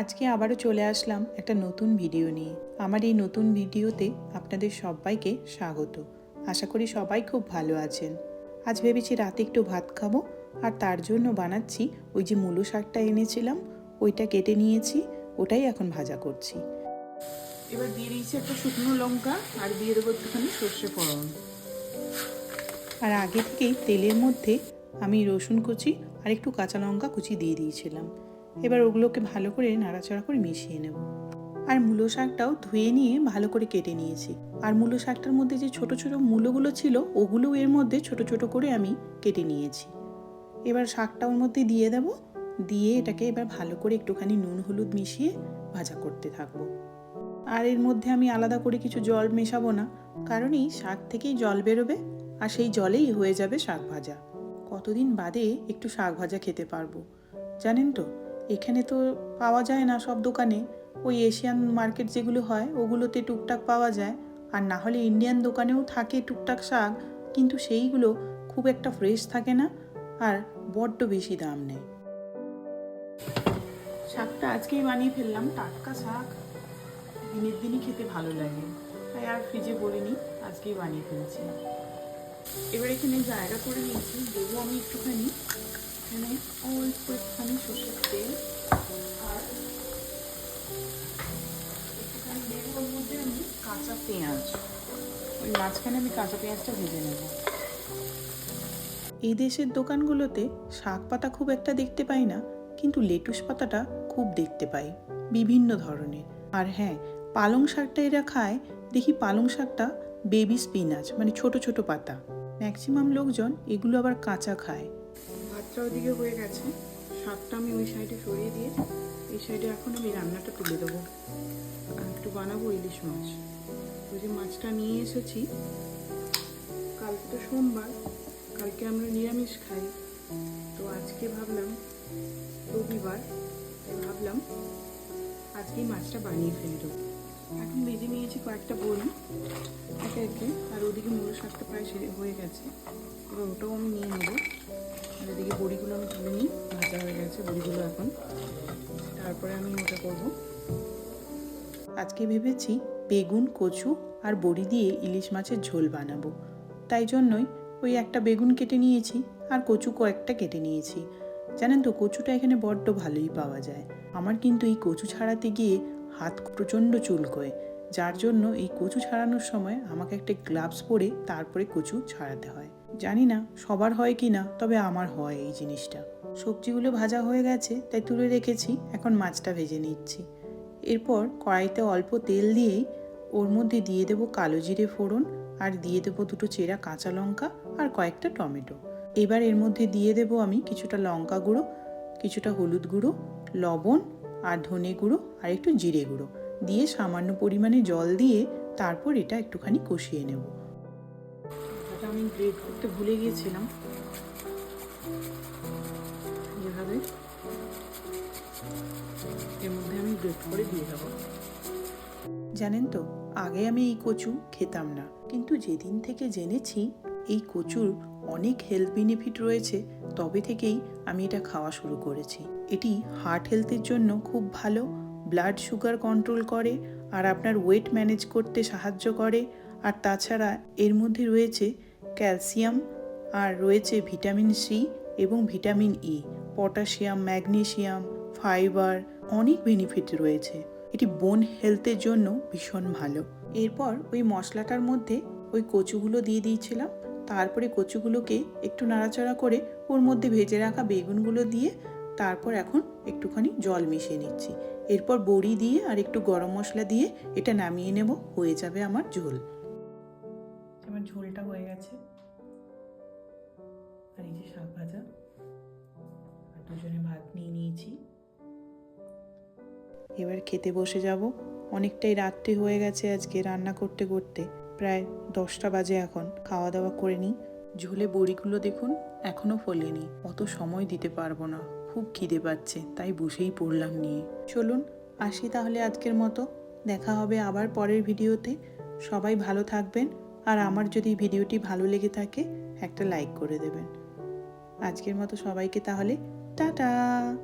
আজকে আবারও চলে আসলাম একটা নতুন ভিডিও নিয়ে। আমার এই নতুন ভিডিওতে আপনাদের সবাইকে স্বাগত। আশা করি সবাই খুব ভালো আছেন। আজ ভেবেছি রাতে একটু ভাত খাব, আর তার জন্য বানাচ্ছি ওই যে মূলো শাকটা এনেছিলাম, ওইটা কেটে নিয়েছি, ওটাই এখন ভাজা করছি। এবার দিয়ে দিয়েছি একটা শুকনো লঙ্কা, আর দিয়ে দেবো একটুখানি সর্ষে ফোড়ন। আর আগে থেকেই তেলের মধ্যে আমি রসুন কুচি আর একটু কাঁচা লঙ্কা কুচি দিয়ে দিয়েছিলাম। এবার ওগুলোকে ভালো করে নাড়াচাড়া করে মিশিয়ে নেব। আর মূলো শাকটাও ধুয়ে নিয়ে ভালো করে কেটে নিয়েছি। আর মূলো শাকটার মধ্যে যে ছোট ছোট মূলোগুলো ছিল ওগুলো এর মধ্যে ছোট ছোট করে আমি কেটে নিয়েছি। এবার শাকটা ওর মধ্যে দিয়ে দেব। দিয়ে এটাকে এবার ভালো করে একটুখানি নুন, হলুদ মিশিয়ে ভাজা করতে থাকব। আর এর মধ্যে আমি আলাদা করে কিছু জল মেশাবো না, কারণ এই শাক থেকেই জল বেরোবে আর সেই জলেই হয়ে যাবে শাক ভাজা। কতদিন বাদে একটু শাক ভাজা খেতে পারব, জানেন তো? এখানে তো পাওয়া যায় না সব দোকানে। ওই এশিয়ান মার্কেট যেগুলো হয়, ওগুলোতে টুকটাক পাওয়া যায়। আর না হলে ইন্ডিয়ান দোকানেও থাকে টুকটাক শাক, কিন্তু সেইগুলো খুব একটা ফ্রেশ থাকে না আর বড্ড বেশি দাম নেয়। শাকটা আজকেই বানিয়ে ফেললাম, টাটকা শাক। দিনের দিনই খেতে ভালো লাগে। তাই আর ফ্রিজে বলিনি আজকেই বানিয়ে ফেলছি। এবার এখানে জায়গা করে নিয়েছি, দেবো আমি একটুখানি। এখানে অল্প একটুখানি সর্ষের তেল, আর একটুখানি দেবো মধ্যে আমি কাঁচা পেঁয়াজ। ওই মাঝখানে আমি কাঁচা পেঁয়াজটা ভেজে নেব। এই দেশের দোকানগুলোতে শাক পাতা খুব একটা দেখতে পাই না, কিন্তু লেটুস পাতাটা খুব দেখতে পাই, বিভিন্ন ধরনের। আর হ্যাঁ পালং শাকটা এরা খায়, দেখি পালং শাকটা বেবি স্পিনাচ মানে ছোট ছোট পাতা। ম্যাক্সিমাম লোকজন এগুলো আবার কাঁচা খায়। ভাতটা ওদিকে হয়ে গেছে। শাকটা আমি ওই সাইডে সরিয়ে দিয়ে এই সাইডে এখন আমি রান্নাটা তুলে দেবো। একটু বানাবো ইলিশ মাছ। ওই যে মাছটা নিয়ে এসেছি। কাল তো সোমবার, কালকে আমরা নিরামিষ খাই। তো আজকে ভাবলাম, রবিবার ভাবলাম আজকেই মাছটা বানিয়ে ফেলে দেবো। এখন ভেজে নিয়েছি কয়েকটা বড়ি, একে একে। শাকটা প্রায় সেরে হয়ে গেছে। এবার ওটাও আমি নিয়ে নেব। আর এদিকে বড়িগুলো আমি তুলে নিই। ভাজা হয়ে গেছে বড়িগুলো এখন। তারপরে আমি ওটা করব। আজকে ভেবেছি বেগুন, কচু আর বড়ি দিয়ে ইলিশ মাছের ঝোল বানাবো। তাই জন্যই ওই একটা বেগুন কেটে নিয়েছি আর কচু কয়েকটা কেটে নিয়েছি। জানেন তো, কচুটা এখানে বড্ড ভালোই পাওয়া যায়। আমার কিন্তু এই কচু ছাড়াতে গিয়ে হাত প্রচণ্ড চুলকোয়। যার জন্য এই কচু ছাড়ানোর সময় আমাকে একটা গ্লাভস পরে তারপরে কচু ছাড়াতে হয়। জানি না সবার হয় কি না, তবে আমার হয় এই জিনিসটা। সবজিগুলো ভাজা হয়ে গেছে, তাই তুলে রেখেছি, এখন মাছটা ভেজে নিচ্ছি। এরপর কড়াইতে অল্প তেল দিয়েই ওর মধ্যে দিয়ে দেবো কালো জিরে ফোড়ন আর দিয়ে দেবো দুটো চেরা কাঁচা লঙ্কা আর কয়েকটা টমেটো। এবার এর মধ্যে দিয়ে দেবো আমি কিছুটা লঙ্কা গুঁড়ো, কিছুটা হলুদ গুঁড়ো, লবণ আর ধনে গুঁড়ো আর একটু জিরে গুঁড়ো। দিয়ে সামান্য পরিমাণে জল দিয়ে তারপর এটা একটুখানি কষিয়ে নেব। আমি গ্রেড করতে ভুলে গিয়েছিলাম। এভাবে এর মধ্যে আমি গ্রেড করে দিয়ে দেবো। জানেন তো, আগে আমি এই কচু খেতাম না। কিন্তু যেদিন থেকে জেনেছি এই কচুর অনেক হেলথ বেনিফিট রয়েছে, তবে থেকেই আমি এটা খাওয়া শুরু করেছি। এটি হার্ট হেলথের জন্য খুব ভালো ব্লাড সুগার কন্ট্রোল করে আর আপনার ওয়েট ম্যানেজ করতে সাহায্য করে। আর তাছাড়া এর মধ্যে রয়েছে ক্যালসিয়াম আর রয়েছে ভিটামিন সি এবং vitamin E potassium magnesium fibre অনেক বেনিফিট রয়েছে। এটি বোন হেলথের জন্য ভীষণ ভালো। এরপর ওই মশলাটার মধ্যে ওই কচুগুলো দিয়ে দিয়েছিলাম। তারপরে কচুগুলোকে একটু নাড়াচাড়া করে ওর মধ্যে ভেজে রাখা বেগুনগুলো দিয়ে তারপর এখন একটুখানি জল মিশিয়ে নিচ্ছি। এরপর বড়ি দিয়ে আর একটু গরম মশলা দিয়ে এটা নামিয়ে নেব হয়ে যাবে আমার ঝোল। আমার ঝোলটা হয়ে গেছে। আর এই যে শাক ভাজা আর দুজনে ভাত নিয়ে নিয়েছি। এবার খেতে বসে যাব। অনেকটাই রাত্রি হয়ে গেছে আজকে রান্না করতে করতে। প্রায় দশটা বাজে এখন খাওয়া দাওয়া করে নিই। ঝোলে বড়িগুলো দেখুন এখনও ফোলেনি অত সময় দিতে পারব না। খুব খিদে পাচ্ছে, তাই বসেই পড়লাম নিয়ে। চলুন, আসি তাহলে আজকের মতো। দেখা হবে আবার পরের ভিডিওতে। সবাই ভালো থাকবেন, আর আমার যদি ভিডিওটি ভালো লেগে থাকে, একটা লাইক করে দেবেন। আজকের মতো সবাইকে তাহলে, টাটা!